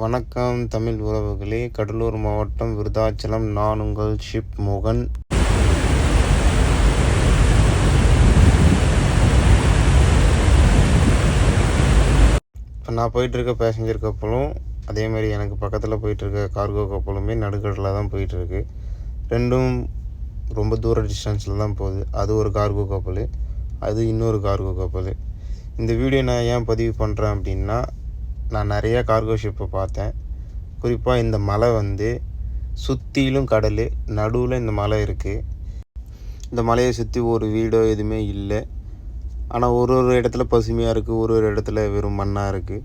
வணக்கம் தமிழ் உறவுகளே. கடலூர் மாவட்டம் விருதாச்சலம். நான் உங்கள் ஷிப் மோகன். இப்போ நான் போயிட்டுருக்க பேசஞ்சர் கப்பலும் அதே மாதிரி எனக்கு பக்கத்தில் போயிட்டுருக்க கார்கோ கப்பலுமே நடுக்கடலில் தான் போயிட்டுருக்கு. ரெண்டும் ரொம்ப தூர டிஸ்டன்ஸில் தான் போகுது. அது ஒரு கார்கோ கப்பல் அது இன்னொரு கார்கோ கப்பல். இந்த வீடியோ நான் ஏன் பதிவு பண்ணுறேன் அப்படின்னா நான் நிறையா கார்கோ ஷிப்பை பார்த்தேன். குறிப்பாக இந்த மலை வந்து சுற்றிலும் கடல் நடுவில் இந்த மலை இருக்குது இந்த மலையை சுற்றி ஒரு வீடோ எதுவுமே இல்லை. ஆனால் ஒரு ஒரு இடத்துல பசுமையாக இருக்குது ஒரு ஒரு இடத்துல வெறும் மண்ணாக இருக்குது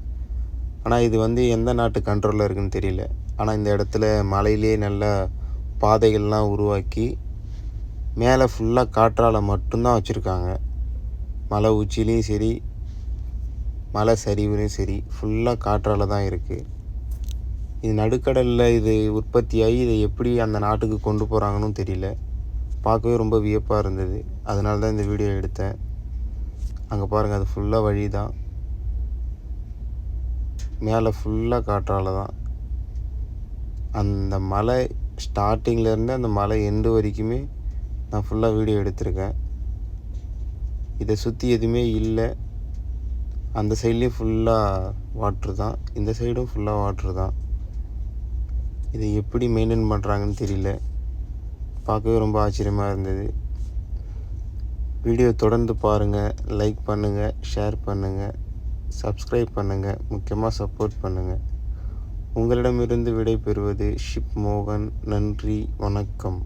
ஆனால் இது வந்து எந்த நாட்டு கண்ட்ரோலில் இருக்குன்னு தெரியல. ஆனால் இந்த இடத்துல மலையிலே நல்ல பாதைகள்லாம் உருவாக்கி மேலே ஃபுல்லாக காற்றால் மட்டும்தான் வச்சுருக்காங்க. மலை உச்சிலையும் சரி மலை சரிவுலையும் சரி ஃபுல்லாக காற்றால் தான் இருக்குது இது நடுக்கடலில் இது உற்பத்தியாகி இதை எப்படி அந்த நாட்டுக்கு கொண்டு போகிறாங்கன்னு தெரியல. பார்க்கவே ரொம்ப வியப்பாக இருந்தது. அதனால தான் இந்த வீடியோ எடுத்தேன். அங்கே பாருங்கள் அது ஃபுல்லாக வழி தான் மேலே ஃபுல்லாக காற்றால் தான். அந்த மலை ஸ்டார்டிங்லேருந்து அந்த மலை எண்டு வரைக்குமே நான் ஃபுல்லாக வீடியோ எடுத்திருக்கேன். இதை சுற்றி எதுவுமே இல்லை. அந்த சைட்லேயும் ஃபுல்லாக வாட்ரு தான். இந்த சைடும் ஃபுல்லாக வாட்ரு தான். இதை எப்படி மெயின்டைன் பண்ணுறாங்கன்னு தெரியல. பார்க்கவே ரொம்ப ஆச்சரியமாக இருந்தது. வீடியோ தொடர்ந்து பாருங்கள் லைக் பண்ணுங்கள் ஷேர் பண்ணுங்கள் சப்ஸ்கிரைப் பண்ணுங்கள் முக்கியமாக சப்போர்ட் பண்ணுங்கள் உங்களிடமிருந்து விடை பெறுவது ஷிப் மோகன் நன்றி வணக்கம்.